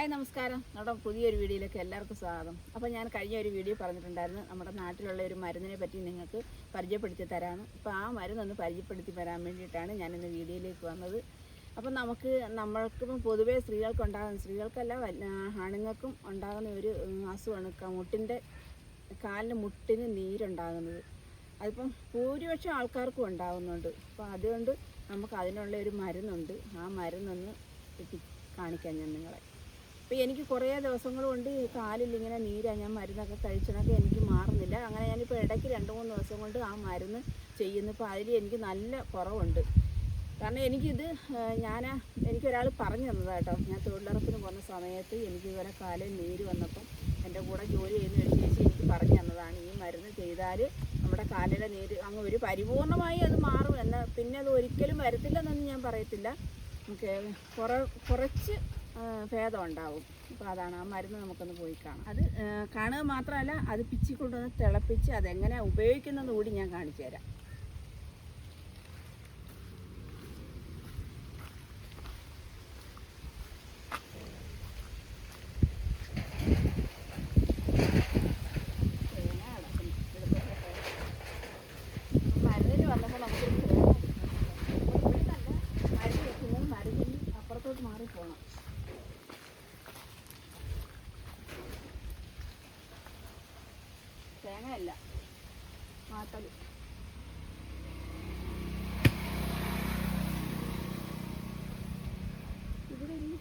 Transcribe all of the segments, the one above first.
Hi നമസ്കാരം. നമ്മുടെ പുതിയൊരു വീഡിയോയിലേക്ക് എല്ലാവർക്കും സ്വാഗതം. അപ്പോൾ ഞാൻ കഴിഞ്ഞ ഒരു വീഡിയോ പറഞ്ഞിട്ടുണ്ടായിരുന്നു. നമ്മുടെ നാട്ടിലുള്ള ഒരു മരുന്നിനെ പറ്റി നിങ്ങൾക്ക് പരിചയപ്പെടുത്തി തരാമെന്ന് അപ്പോൾ ആ മരുന്നൊന്ന് പരിചയപ്പെടുത്തി തരാൻ വേണ്ടിയിട്ടാണ് ഞാൻ ഇന്ന് വീഡിയോയിലേക്ക് വന്നത്. അപ്പം നമുക്ക് നമ്മൾക്കും പൊതുവേ സ്ത്രീകൾക്ക് ഉണ്ടാകുന്ന സ്ത്രീകൾക്കല്ല ആണുങ്ങൾക്കും ഉണ്ടാകുന്ന ഒരു അസുഖമാണ് മുട്ടിന്റെ കാലിന് മുട്ടിന് നീരുണ്ടാകുന്നത്. അതിപ്പം ഭൂരിപക്ഷം ആൾക്കാർക്കും ഉണ്ടാകുന്നുണ്ട്. അപ്പോൾ അതുകൊണ്ട് നമുക്ക് അതിനുള്ള ഒരു മരുന്നുണ്ട്. ആ മരുന്നൊന്ന് കാണിക്കാൻ കാണിക്കാം ഞാൻ നിങ്ങളെ. അപ്പോൾ എനിക്ക് കുറേ ദിവസങ്ങൾ കൊണ്ട് ഈ കാലിൽ ഇങ്ങനെ നീരാ ഞാൻ മരുന്നൊക്കെ കഴിച്ചതൊക്കെ എനിക്ക് മാറുന്നില്ല. അങ്ങനെ ഞാനിപ്പോൾ ഇടയ്ക്ക് രണ്ട് മൂന്ന് ദിവസം കൊണ്ട് ആ മരുന്ന് ചെയ്യുന്നു. ഇപ്പോൾ അതിൽ എനിക്ക് നല്ല കുറവുണ്ട്. കാരണം എനിക്കിത് ഞാൻ എനിക്കൊരാൾ പറഞ്ഞു തന്നതാണ് കേട്ടോ. ഞാൻ തൊഴിലുറപ്പിന് പോകുന്ന സമയത്ത് എനിക്ക് ഇവരെ കാലിൽ നീര് വന്നപ്പം എന്റെ കൂടെ ജോലി ചെയ്യുന്ന ഒരു ചേച്ചി എനിക്ക് പറഞ്ഞു തന്നതാണ്. ഈ മരുന്ന് ചെയ്താൽ നമ്മുടെ കാലിലെ നീര് അങ്ങ് ഒരു പരിപൂർണമായി അത് മാറും. എന്ന് പിന്നെ അത് ഒരിക്കലും വരത്തില്ലെന്നൊന്നും ഞാൻ പറയത്തില്ല. കുറ കുറച്ച് ഭേദം ഉണ്ടാവും. അപ്പോൾ അതാണ് ആ മരുന്ന് നമുക്കൊന്ന് പോയി കാണാം. അത് കാണുക മാത്രമല്ല അത് പിച്ചി കൊണ്ടുവന്ന് തിളപ്പിച്ച് അതെങ്ങനെ ഉപയോഗിക്കുന്നതും കൂടി ഞാൻ കാണിച്ചു തരാം തേങ്ങ അടക്കുന്നു. വെളുത്തുള്ളി ഒക്കെ. മരുന്നിന് വന്നപ്പോൾ നമുക്ക് മരുന്ന് വെക്കുന്നത് മരുന്നിന് അപ്പുറത്തോട്ട് മാറി പോകണം തേങ്ങയല്ല മാത്തൽ ഇവിടെ ഇനി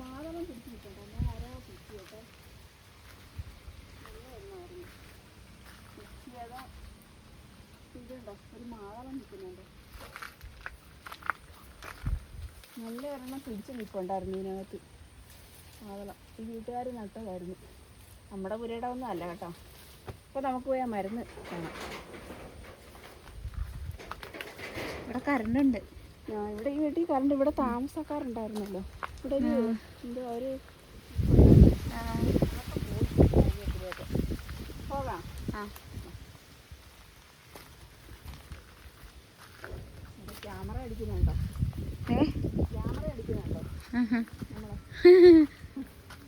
മാതളം പിടിച്ച് നിൽക്കണ്ട ഞാൻ ആരോ പിടിച്ച് കേട്ടോ ഏതാ ഇതുണ്ടോ ഒരു മാതളം നിൽക്കുന്നുണ്ട് നല്ല ഒരെണ്ണം പിടിച്ച് നിൽപ്പുണ്ടായിരുന്നു ഇതിനകത്ത്. മാതളം. ഈ വീട്ടുകാർ നട്ടതായിരുന്നു. നമ്മുടെ പുരയുടെ ഒന്നും അല്ല കേട്ടോ. അപ്പോൾ നമുക്ക് പോയി ആ മരുന്ന് കാണാം. ഇവിടെ കറണ്ട് ഉണ്ട് ഞാൻ ഇവിടെ ഈ വീട്ടിൽ കറണ്ട് ഇവിടെ താമസക്കാരുണ്ടായിരുന്നല്ലോ. ഇവിടെ ഒരു എന്താ ഒരു പോകാം. ആ.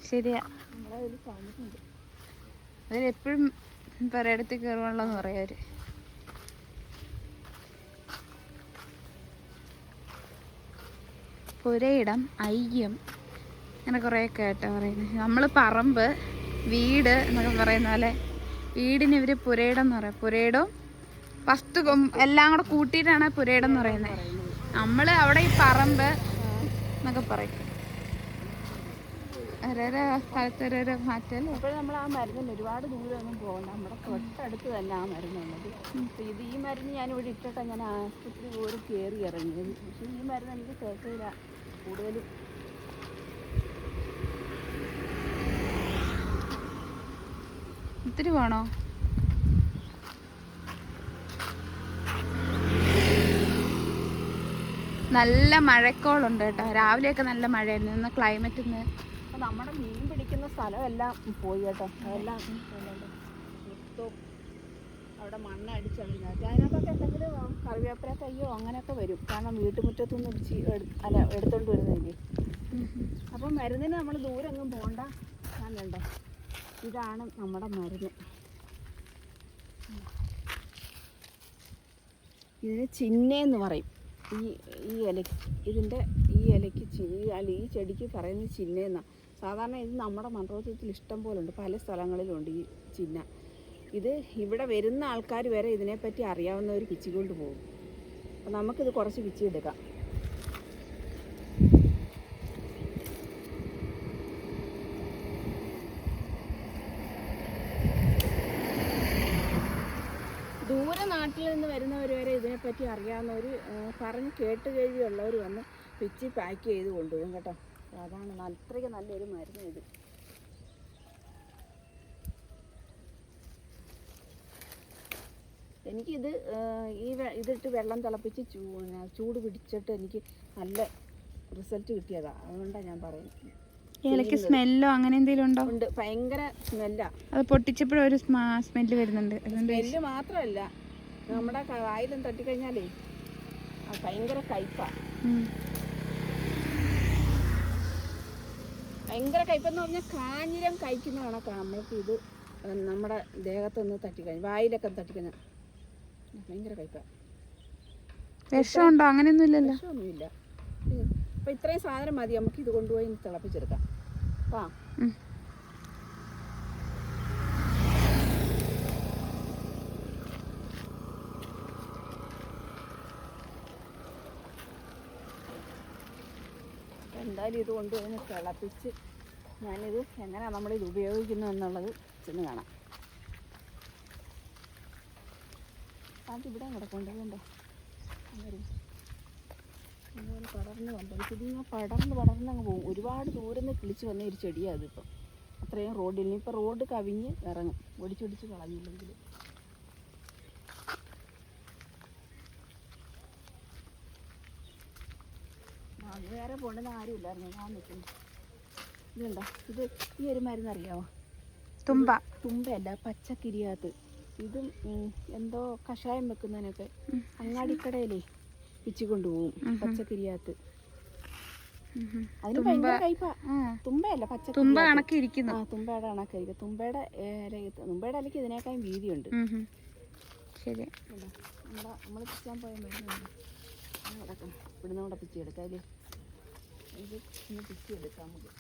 ശരിയാ. നമ്മളെ പരയിടത്ത് കയറുവാണെന്ന് പറയാ അവർ. പുരയിടം ഐക്യം അങ്ങനെ കുറേ കേട്ടാ പറയുന്നത്. നമ്മൾ പറമ്പ് വീട് എന്നൊക്കെ പറയുന്ന പോലെ വീടിന് ഇവർ പുരയിടം എന്ന് പറയാം. പുരയിടവും ഫസ്റ്റ് എല്ലാം കൂടെ കൂട്ടിയിട്ടാണ് പുരയിടം എന്ന് പറയുന്നത്. നമ്മൾ അവിടെ ഈ പറമ്പ് എന്നൊക്കെ പറയും. ഓരോരോ സ്ഥലത്ത് ഓരോരോ മാറ്റല്ലേ? അപ്പോൾ നമ്മൾ ആ മരുന്നിന് ഒരുപാട് ദൂരമൊന്നും പോകണ്ട. നമ്മുടെ തൊട്ടടുത്ത് തന്നെ ആ മരുന്നുള്ളത്. അപ്പോൾ ഇത് ഈ മരുന്ന് ഞാൻ ഇവിടെ ഇട്ടിട്ടാണ് ഞാൻ ആശുപത്രി പോലും കയറി ഇറങ്ങിയത്. പക്ഷേ ഈ മരുന്ന് എനിക്ക് കേൾക്കില്ല കൂടുതലും. ഒത്തിരി പോണോ നല്ല മഴക്കോളുണ്ട് കേട്ടോ. രാവിലെയൊക്കെ നല്ല മഴയായിരുന്നു. ഇന്ന് ക്ലൈമറ്റ് ഇന്ന് നമ്മുടെ മീൻ പിടിക്കുന്ന സ്ഥലമെല്ലാം പോയി കേട്ടോ. അതെല്ലാം അവിടെ മണ്ണ് അടിച്ചടിഞ്ഞാൽ അതിനകത്തൊക്കെ എന്തെങ്കിലും കറിവേപ്പില തയ്യോ അങ്ങനെയൊക്കെ വരും. കാരണം വീട്ടുമുറ്റത്തുനിന്ന് ഇടിച്ച് അല്ല എടുത്തോണ്ട് വരുന്നില്ലേ അപ്പം മരുന്നിന് നമ്മൾ ദൂരെ ഒന്നും പോകണ്ട ഞാനുണ്ടോ ഇതാണ് നമ്മുടെ മരുന്ന്. ഇതിന് ചിന്നയെന്ന് പറയും. ഈ ഈ ഇലക്ക് ഇതിന്റെ ഈ ഇലയ്ക്ക് ചി ഈ അല്ല ഈ ചെടിക്ക് പറയുന്നത് ചിന്നയെന്നാണ് സാധാരണ ഇത് നമ്മുടെ മണ്ഡലത്തിൽ ഇഷ്ടം പോലെ ഉണ്ട്. പല സ്ഥലങ്ങളിലുണ്ട് ഈ ചിഹ്ന. ഇത് ഇവിടെ വരുന്ന ആൾക്കാർ വരെ ഇതിനെപ്പറ്റി അറിയാവുന്നവർ പിച്ചിക്കൊണ്ട് പോകും. അപ്പം നമുക്കിത് കുറച്ച് പിച്ചി എടുക്കാം ദൂരെ നാട്ടിൽ നിന്ന് വരുന്നവർ വരെ ഇതിനെപ്പറ്റി അറിയാവുന്നവർ പറഞ്ഞ് കേട്ട് കേൾവിയുള്ളവർ വന്ന് പിച്ചി പാക്ക് ചെയ്ത് കൊണ്ടുപോകും കേട്ടോ. അതാണ് അത്രയ്ക്ക് നല്ലൊരു മരുന്ന് ഇത്. എനിക്കിത് ഈ ഇതിട്ട് വെള്ളം തിളപ്പിച്ച് ചൂ ചൂട് പിടിച്ചിട്ട് എനിക്ക് നല്ല റിസൾട്ട് കിട്ടിയതാണ് അതുകൊണ്ടാണ് ഞാൻ പറയുന്നത്. ഇലക്ക് സ്മെല്ലോ അങ്ങനെ എന്തെങ്കിലും ഉണ്ടോ? ഉണ്ട്. ഭയങ്കര സ്മെല്ലാ. അത് പൊട്ടിച്ചപ്പോഴും ഒരു സ്മെല്ല് വരുന്നുണ്ട്. സ്മെല്ല് മാത്രമല്ല നമ്മുടെ വായിലും തട്ടിക്കഴിഞ്ഞാലേ ഭയങ്കര കയ്പാ. ഉം. ഭയങ്കര കയ്പെന്ന് പറഞ്ഞാൽ കാഞ്ഞിരം കഴിക്കുന്ന കണക്കാണ് നമ്മൾക്ക് ഇത് നമ്മുടെ ദേഹത്തൊന്ന് തട്ടിക്കഴിഞ്ഞു വായിലൊക്കെ തട്ടിക്കഴിഞ്ഞ. ഭയങ്കര കയ്പ. വിഷമുണ്ടോ? അങ്ങനെയൊന്നും ഇല്ലല്ലോ. വിഷമൊന്നുമില്ല. അപ്പം ഇത്രയും സാധനം മതി നമുക്ക് ഇത് കൊണ്ടുപോയി തിളപ്പിച്ചെടുക്കാം. ആ ഉം. അപ്പം എന്തായാലും ഇത് കൊണ്ടുവന്ന് തിളപ്പിച്ച് ഞാനിത് എങ്ങനെയാണ് നമ്മളിത് ഉപയോഗിക്കുന്നു എന്നുള്ളത് ചെന്ന് കാണാം. അതിവിടെ കിടക്കൊണ്ടതുണ്ടോ അതുപോലെ പടർന്ന് പന്തലിച്ച് ഇതിങ്ങനെ പടർന്ന് പടർന്ന് അങ്ങ് പോകും. ഒരുപാട് ദൂരം നിന്ന് കിളിച്ച് വന്ന ഒരു ചെടിയാണ് അതിപ്പം. അത്രയും റോഡിൽ ഇനിയിപ്പോൾ റോഡ് കവിഞ്ഞ് ഇറങ്ങും. ഒടിച്ചൊടിച്ച് കളഞ്ഞില്ലെങ്കിൽ പോണ്ടെന്ന് ആരും ഇല്ലായിരുന്നു. ഞാൻ നിൽക്കുന്നു. ഇതുണ്ടോ? ഇത് ഈ ഒരു മരുന്ന് അറിയാമോ തുമ്പ. തുമ്പയല്ല പച്ചക്കിരിയാത്ത് ഇതും എന്തോ കഷായം വെക്കുന്നതിനൊക്കെ അങ്ങാടിക്കടയിലേ പിച്ചു കൊണ്ടുപോകും. പച്ചക്കിരിയാത്ത്. അതിന് ഭയങ്കര കയ്പാ. തുമ്പയല്ല പച്ച തുമ്പ കണക്ക് ഇരിക്കുന്നു ആ തുമ്പയുടെ കണക്കായിരിക്കും തുമ്പയുടെ തുമ്പയുടെ അല്ലെങ്കിൽ ഇതിനേക്കാളും വീതിയുണ്ട്. ശരി. കണ്ടോ? നമ്മൾ പിച്ചാൻ പോയ കിടക്കണം ഇവിടുന്ന് കൂടെ പിച്ചി എടുക്കാം അല്ലേ? നമുക്ക്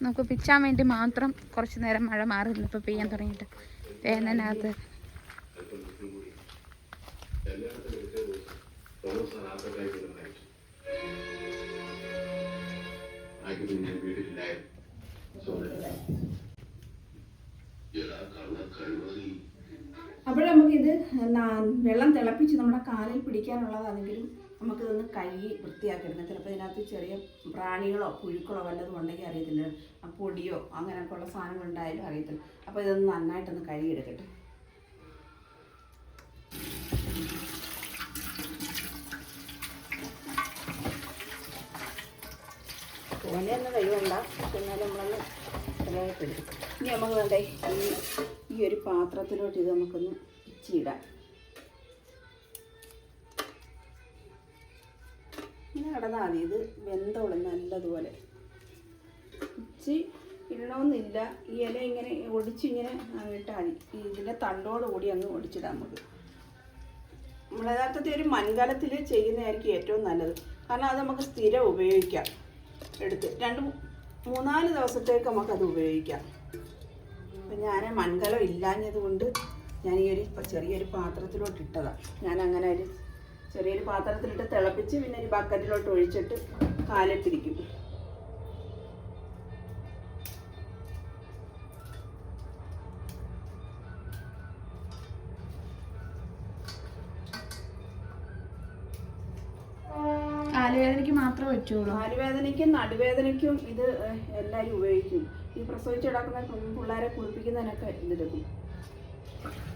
നമുക്ക് പിച്ചാൻ വേണ്ടി മാത്രം കുറച്ച് നേരം മഴ മാറില്ല ഇപ്പൊ പെയ്യാൻ തുടങ്ങിയിട്ട്. വേനലിനകത്ത് വെള്ളം തിളപ്പിച്ച് നമ്മുടെ കാലിൽ പിടിക്കാനുള്ളതാണെങ്കിലും നമുക്കിതൊന്ന് കഴുകി വൃത്തിയാക്കിയെടുക്കാം ചിലപ്പോൾ ഇതിനകത്ത് ചെറിയ പ്രാണികളോ പുഴുക്കളോ വല്ലതും ഉണ്ടെങ്കിൽ അറിയത്തില്ല. പൊടിയോ അങ്ങനെയൊക്കെ ഉള്ള സാധനങ്ങൾ ഉണ്ടായാലും അറിയത്തില്ല. അപ്പോൾ ഇതൊന്ന് നന്നായിട്ടൊന്ന് കഴുകിയെടുക്കട്ടെ. തോനെയൊന്നും കഴിവണ്ട. എന്നാലും നമ്മളൊന്ന് ചിലവായിട്ടെടുക്കും ഇനി നമുക്ക് വേണ്ടേ ഈ ഈ ഒരു പാത്രത്തിലോട്ട് ഇത് നമുക്കൊന്ന് ഇച്ചിടാം ഇങ്ങനെ കിടന്നാൽ മതി. ഇത് വെന്തോളും നല്ലതുപോലെ. ഇച്ചി ഇടണമെന്നില്ല ഈ ഇല ഇങ്ങനെ ഒടിച്ചിങ്ങനെ ഇട്ടാൽ മതി. ഇതിന്റെ തണ്ടോട് കൂടി അങ്ങ് ഒടിച്ചിടാം നമുക്ക് നമ്മൾ യഥാർത്ഥത്തിൽ ഒരു മൺകലത്തിൽ ചെയ്യുന്നതായിരിക്കും ഏറ്റവും നല്ലത്. കാരണം അത് നമുക്ക് സ്ഥിരം ഉപയോഗിക്കാം. എടുത്ത് രണ്ട് മൂന്നാൽ ദിവസത്തേക്ക് നമുക്കത് ഉപയോഗിക്കാം. അപ്പം ഞാൻ മൺകലം ഇല്ലാഞ്ഞത് കൊണ്ട് ഞാൻ ഈ ഒരു ചെറിയൊരു പാത്രത്തിലോട്ട് ഇട്ടതാണ് ഞാൻ അങ്ങനെ ഒരു ചെറിയൊരു പാത്രത്തിലിട്ട് തിളപ്പിച്ച് പിന്നെ ഒരു ബക്കറ്റിലോട്ട് ഒഴിച്ചിട്ട് കാലിട്ടിരിക്കും. കാലുവേദനയ്ക്ക് മാത്രമേ പറ്റുള്ളൂ. കാലുവേദനയ്ക്കും നടുവേദനയ്ക്കും ഇത് എല്ലാവരും ഉപയോഗിക്കും. ഈ പ്രസവിച്ച് കിടക്കുന്ന കു- പിള്ളേരെ കുളിപ്പിക്കുന്നതിനൊക്കെ ഇതെടുക്കും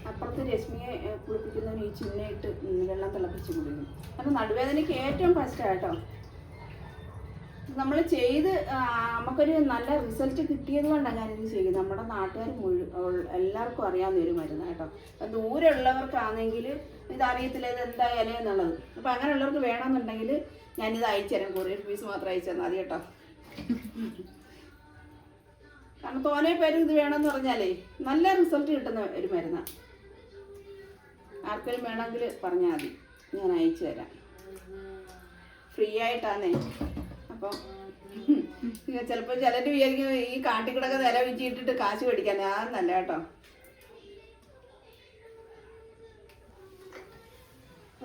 അപ്പുറത്ത് രശ്മിയെ കുളിപ്പിക്കുന്നതിന് ഈ ചിന്നയിട്ട് വെള്ളം തിളപ്പിച്ച് കുടിക്കും അപ്പം നടുവേദനയ്ക്ക് ഏറ്റവും ഫസ്റ്റാണ് ആട്ടോ നമ്മൾ ചെയ്ത് നമുക്കൊരു നല്ല റിസൾട്ട് കിട്ടിയത് കൊണ്ടാണ് ഞാനിത് ചെയ്യുന്നത് നമ്മുടെ നാട്ടുകാർ മുഴുവൻ എല്ലാവർക്കും അറിയാവുന്ന ഒരു മരുന്ന് കേട്ടോ. അപ്പം ദൂരെയുള്ളവർക്കാണെങ്കിൽ ഇത് അറിയത്തില്ല ഇത് എന്താ ഇല എന്നുള്ളത്. അപ്പം അങ്ങനെയുള്ളവർക്ക് വേണമെന്നുണ്ടെങ്കിൽ ഞാനിത് അയച്ചു തരാം. കൊറിയർ ഫീസ് മാത്രം അയച്ചു തന്നാൽ മതി കേട്ടോ. കാരണം തോനെ പേര് ഇത് വേണമെന്ന് പറഞ്ഞാലേ നല്ല റിസൾട്ട് കിട്ടുന്ന ഒരു മരുന്നാണ് ആർക്കെങ്കിലും വേണമെങ്കിൽ പറഞ്ഞാൽ മതി. ഞാൻ അയച്ചു തരാം. ഫ്രീ ആയിട്ടാണേ അപ്പോൾ ചിലപ്പോൾ ചിലർ വിചാരിക്കും ഈ കാട്ടിക്കിടക്ക നില വിച്ചിട്ടിട്ട് കാശ് മേടിക്കാൻ. നല്ല കേട്ടോ.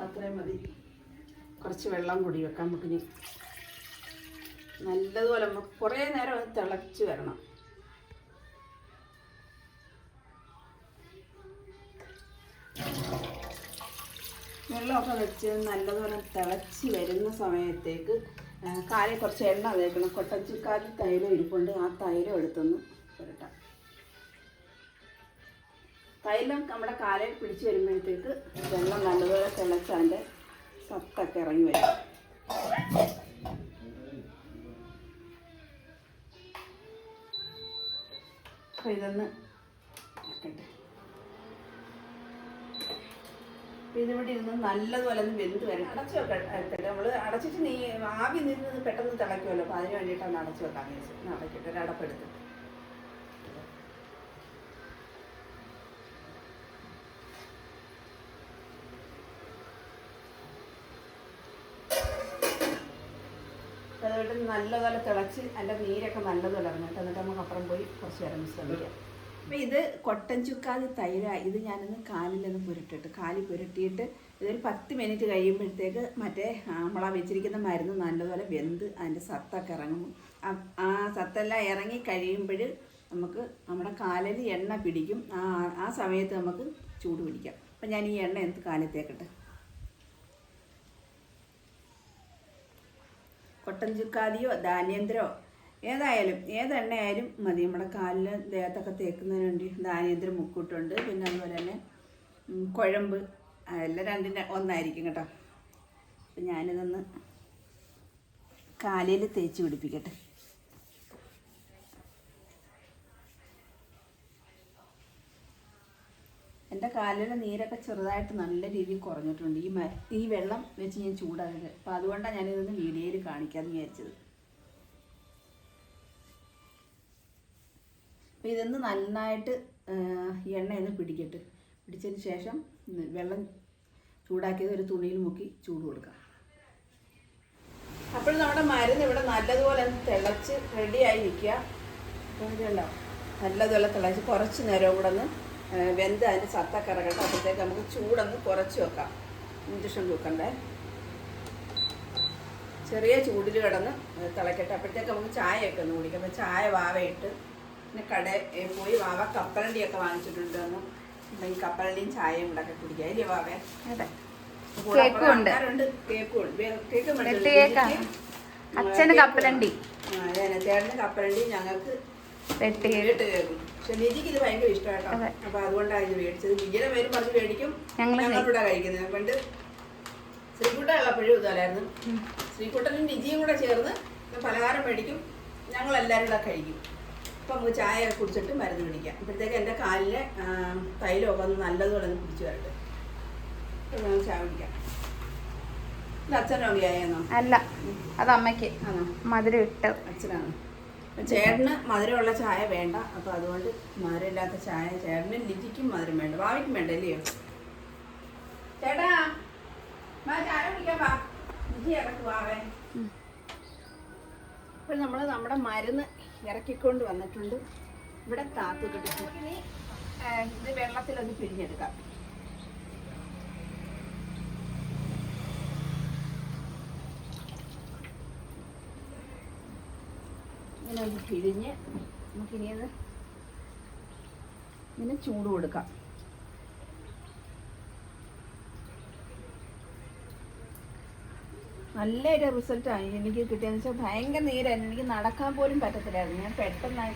അത്രയും മതി. കുറച്ച് വെള്ളം കൂടി വെക്കാം. നമുക്ക് നല്ലതുപോലെ നമുക്ക് കുറേ നേരം തിളച്ച് വരണം. വെള്ളമൊക്കെ വെച്ച് നല്ലതുപോലെ തിളച്ച് വരുന്ന സമയത്തേക്ക് കാലിൽ കുറച്ച് എണ്ണ തേക്കണം. കൊട്ടച്ചിക്കാലിൽ തൈലം ഇരിപ്പുണ്ട്. ആ തൈലം എടുത്തൊന്ന് പുരട്ടാം. തൈലം നമ്മുടെ കാലിൽ പിടിച്ച് വരുമ്പോഴത്തേക്ക് വെള്ളം നല്ലതുപോലെ തിളച്ച് അതിന്റെ സത്തൊക്കെ ഇറങ്ങി വരും. അപ്പോൾ ഇതൊന്ന് ആക്കട്ടെ അപ്പോൾ ഇതിവിടെ ഇരുന്ന് നല്ലതുപോലെ ഒന്ന് വെന്ത് വരും അടച്ചു വെക്കട്ടെ നമ്മൾ അടച്ചിട്ട് നീ ആവി നിന്ന് പെട്ടെന്ന് തിളയ്ക്കുമല്ലോ. അപ്പോൾ അതിന് വേണ്ടിയിട്ടാണ് അടച്ചു വെക്കാൻ വിചാരിച്ചത് അടയ്ക്കട്ടെ ഒരു അടപ്പെടുത്ത് അതുകൊണ്ട് നല്ലപോലെ തിളച്ച് അതിന്റെ നീരൊക്കെ നല്ലതുപോലെ ഇറങ്ങിട്ട് എന്നിട്ട് നമുക്ക് അപ്പുറം പോയി കുറച്ച് നേരം വിശ്രമിക്കാം അപ്പം ഇത് കൊട്ടൻ ചുക്കാതി തൈര. ഇത് ഞാനൊന്ന് കാലിലൊന്ന് പുരട്ടിട്ട് കാലിൽ പുരട്ടിയിട്ട് ഇതൊരു പത്ത് മിനിറ്റ് കഴിയുമ്പോഴത്തേക്ക് മറ്റേ നമ്മളാ വെച്ചിരിക്കുന്ന മരുന്ന് നല്ലതുപോലെ വെന്ത് അതിന്റെ സത്തൊക്കെ ഇറങ്ങും. ആ- സത്തെല്ലാം ഇറങ്ങി കഴിയുമ്പോൾ നമുക്ക് നമ്മുടെ കാലിൽ എണ്ണ പിടിക്കും. ആ ആ സമയത്ത് നമുക്ക് ചൂട് പിടിക്കാം. അപ്പം ഞാൻ ഈ എണ്ണ എന്ത് കാലത്തേക്കട്ടെ. കൊട്ടൻ ചുക്കാതിയോ ധാന്യേന്ദ്രോ ഏതായാലും ഏതെണ്ണയായാലും മതി. നമ്മുടെ കാലിൽ ദേഹത്തൊക്കെ തേക്കുന്നതിന് വേണ്ടി ദാനേന്ദ്രം മുക്കൂട്ടുണ്ട്. പിന്നെ അതുപോലെ തന്നെ കുഴമ്പ് അതെല്ലാം രണ്ടിന്റെ ഒന്നായിരിക്കും കേട്ടോ. അപ്പം ഞാനിതൊന്ന് കാലിൽ തേച്ച് പിടിപ്പിക്കട്ടെ. എന്റെ കാലിലെ നീരൊക്കെ ചെറുതായിട്ട് നല്ല രീതിയിൽ കുറഞ്ഞിട്ടുണ്ട്. ഈ ഈ വെള്ളം വെച്ച് ഞാൻ ചൂടാകരുത്. അപ്പോൾ അതുകൊണ്ടാണ് ഞാനിതൊന്ന് വീഡിയോയിൽ കാണിക്കാമെന്ന് വിചാരിച്ചത്. അപ്പോൾ ഇതൊന്ന് നന്നായിട്ട് എണ്ണയൊന്ന് പിടിക്കട്ടെ. പിടിച്ചതിന് ശേഷം വെള്ളം ചൂടാക്കിയത് ഒരു തുണിയിൽ മുക്കി ചൂട് കൊടുക്കാം. അപ്പോൾ നമ്മുടെ മരുന്ന് ഇവിടെ നല്ലതുപോലെ തിളച്ച് റെഡിയായി നിൽക്കുക. നല്ലതുപോലെ തിളച്ച് കുറച്ച് നേരം കൂടെ ഒന്ന് വെന്ത് അതിന്റെ സത്ത കറകട്ടെ അപ്പോഴത്തേക്ക് നമുക്ക് ചൂടൊന്ന് കുറച്ച് വെക്കാം. ഇഞ്ചക്ഷൻ തൂക്കണ്ടേ ചെറിയ ചൂടിൽ കിടന്ന് തിളക്കട്ടെ. അപ്പോഴത്തേക്ക് നമുക്ക് ചായയൊക്കെ ഒന്ന് കുടിക്കാം. അപ്പോൾ ചായ വാവയിട്ട് പിന്നെ കടയിൽ പോയി വാവ കപ്പലണ്ടിയൊക്കെ വാങ്ങിച്ചിട്ടുണ്ടെന്നു ഈ കപ്പലണ്ടിയും ചായയും കൂടെ ഒക്കെ കുടിക്കാം. ഇല്ലേ വാവേ? അതെ. കൂടെ അച്ഛന് കപ്പലണ്ടി. ചേട്ടന് കപ്പലണ്ടി ഞങ്ങൾക്ക് ഇത് ഭയങ്കര ഇഷ്ടമായിട്ടോ അതെ. അപ്പൊ അതുകൊണ്ടാണ് ഇത് മേടിച്ചത്. ലിജിയുടെ പേരും പറഞ്ഞ് മേടിക്കും. ഞങ്ങൾ ഞങ്ങളിവിടെ കഴിക്കുന്നത്. പണ്ട് ശ്രീകുട്ട ഉള്ളപ്പോഴും ഇതുപോലായിരുന്നു ശ്രീകുട്ടനും ലിജിയും കൂടെ ചേർന്ന് പലഹാരം മേടിക്കും. ഞങ്ങൾ എല്ലാവരും കൂടെ കഴിക്കും. അപ്പം നമുക്ക് ചായ കുടിച്ചിട്ട് മരുന്ന് പിടിക്കാം ഇപ്പോഴത്തേക്ക് എന്റെ കാലിലെ തൈലമൊക്കെ ഒന്ന് നല്ലതുപോലെ ഒന്ന് പിടിച്ചു വരട്ടെ. നമുക്ക് ചായ കുടിക്കാം. ഇത് അല്ല അത് അമ്മയ്ക്ക്. ആണോ? മധുരം ഇട്ട്. അച്ഛനാണ്? ചേട്ടന് മധുരമുള്ള ചായ വേണ്ട. അപ്പോൾ അതുകൊണ്ട് മധുരമില്ലാത്ത ചായ ചേട്ടന് ലിജിക്കും മധുരം വേണ്ട. ഭാവിക്കും വേണ്ട അല്ലയോ? ചേട്ടാ ചായ കുടിക്കാൻ വാ. ലിജി നമ്മൾ നമ്മുടെ മരുന്ന് ഇറക്കിക്കൊണ്ട് വന്നിട്ടുണ്ട്. ഇവിടെ താത്തു കിട്ടും ഇനി ഇത് വെള്ളത്തിലൊന്ന് പിഴിഞ്ഞെടുക്കാം. ഇങ്ങനെ ഒന്ന് പിഴിഞ്ഞ് നമുക്കിനി അത് ഇങ്ങനെ ചൂട് കൊടുക്കാം. നല്ലൊരു റിസൾട്ടാണ് എനിക്ക് കിട്ടിയെന്ന് വെച്ചാൽ ഭയങ്കര നീരായിരുന്നു എനിക്ക് നടക്കാൻ പോലും പറ്റത്തില്ലായിരുന്നു. ഞാൻ പെട്ടെന്നായി.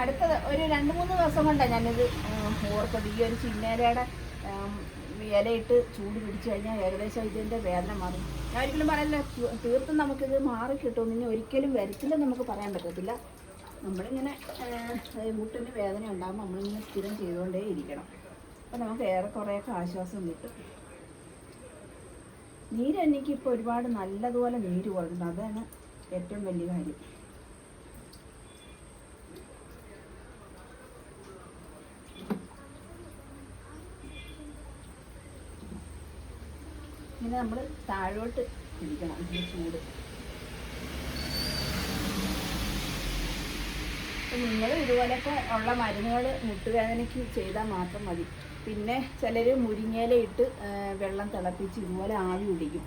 അടുത്ത ഒരു രണ്ട് മൂന്ന് ദിവസം കൊണ്ടാണ് ഞാനിത് ഓർത്തത്. ഈ ഒരു ചിന്നേരയുടെ ഇലയിട്ട് ചൂട് പിടിച്ചു കഴിഞ്ഞാൽ ഏകദേശം ഇതിന്റെ വേദന മാറും. ഞാൻ ഒരിക്കലും പറയല്ല തീർത്തും നമുക്കിത് മാറി കിട്ടും ഇനി ഒരിക്കലും വരത്തില്ലെന്ന് നമുക്ക് പറയാൻ പറ്റത്തില്ല. നമ്മളിങ്ങനെ മുട്ടിന് വേദന ഉണ്ടാകുമ്പോൾ നമ്മളിങ്ങനെ സ്ഥിരം ചെയ്തുകൊണ്ടേ ഇരിക്കണം അപ്പോൾ നമുക്ക് ഏറെക്കുറെയൊക്കെ ആശ്വാസം കിട്ടും. നീര് എനിക്ക് ഇപ്പോൾ ഒരുപാട് നല്ലതുപോലെ നീര് കുറഞ്ഞു അതാണ് ഏറ്റവും വലിയ കാര്യം. ഇങ്ങനെ നമ്മൾ താഴോട്ട് പിടിക്കണം ഈ ചൂട്. നിങ്ങൾ ഇതുപോലെയൊക്കെ ഉള്ള മരുന്നുകൾ മുട്ടുവേദനയ്ക്ക് ചെയ്താൽ മാത്രം മതി. പിന്നെ ചിലർ മുരിങ്ങയില ഇട്ട് വെള്ളം തിളപ്പിച്ച് ഇതുപോലെ ആവി പിടിക്കും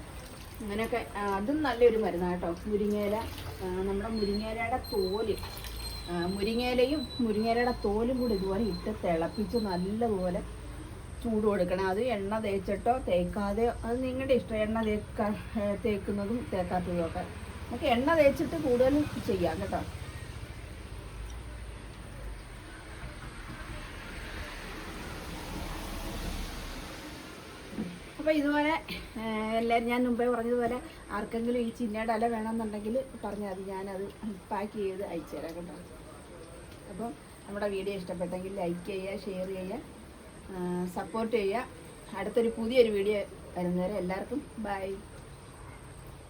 അങ്ങനെയൊക്കെ അതും നല്ലൊരു മരുന്നാണ് കേട്ടോ. മുരിങ്ങയില നമ്മുടെ മുരിങ്ങയിലയുടെ തോൽ മുരിങ്ങയിലയും മുരിങ്ങയിലയുടെ തോലും കൂടി ഇതുപോലെ ഇട്ട് തിളപ്പിച്ച് നല്ലപോലെ ചൂട് കൊടുക്കണം. അത് എണ്ണ തേച്ചിട്ടോ തേക്കാതെയോ അത് നിങ്ങളുടെ ഇഷ്ടം. എണ്ണ തേക്കാ തേക്കുന്നതും തേക്കാത്തതും ഒക്കെ. നമുക്ക് എണ്ണ തേച്ചിട്ട് കൂടുതലും ചെയ്യാം കേട്ടോ. അപ്പോൾ ഇതുപോലെ എല്ലാവരും ഞാൻ മുമ്പേ പറഞ്ഞതുപോലെ ആർക്കെങ്കിലും ഈ ചിന്നയുടെ ഇല വേണമെന്നുണ്ടെങ്കിൽ പറഞ്ഞാൽ മതി. ഞാനത് പാക്ക് ചെയ്ത് അയച്ചു തരാം കേട്ടോ. അപ്പം നമ്മുടെ വീഡിയോ ഇഷ്ടപ്പെട്ടെങ്കിൽ ലൈക്ക് ചെയ്യുക ഷെയർ ചെയ്യുക സപ്പോർട്ട് ചെയ്യുക. അടുത്തൊരു പുതിയൊരു വീഡിയോ വരുന്നവരെ എല്ലാവർക്കും ബൈ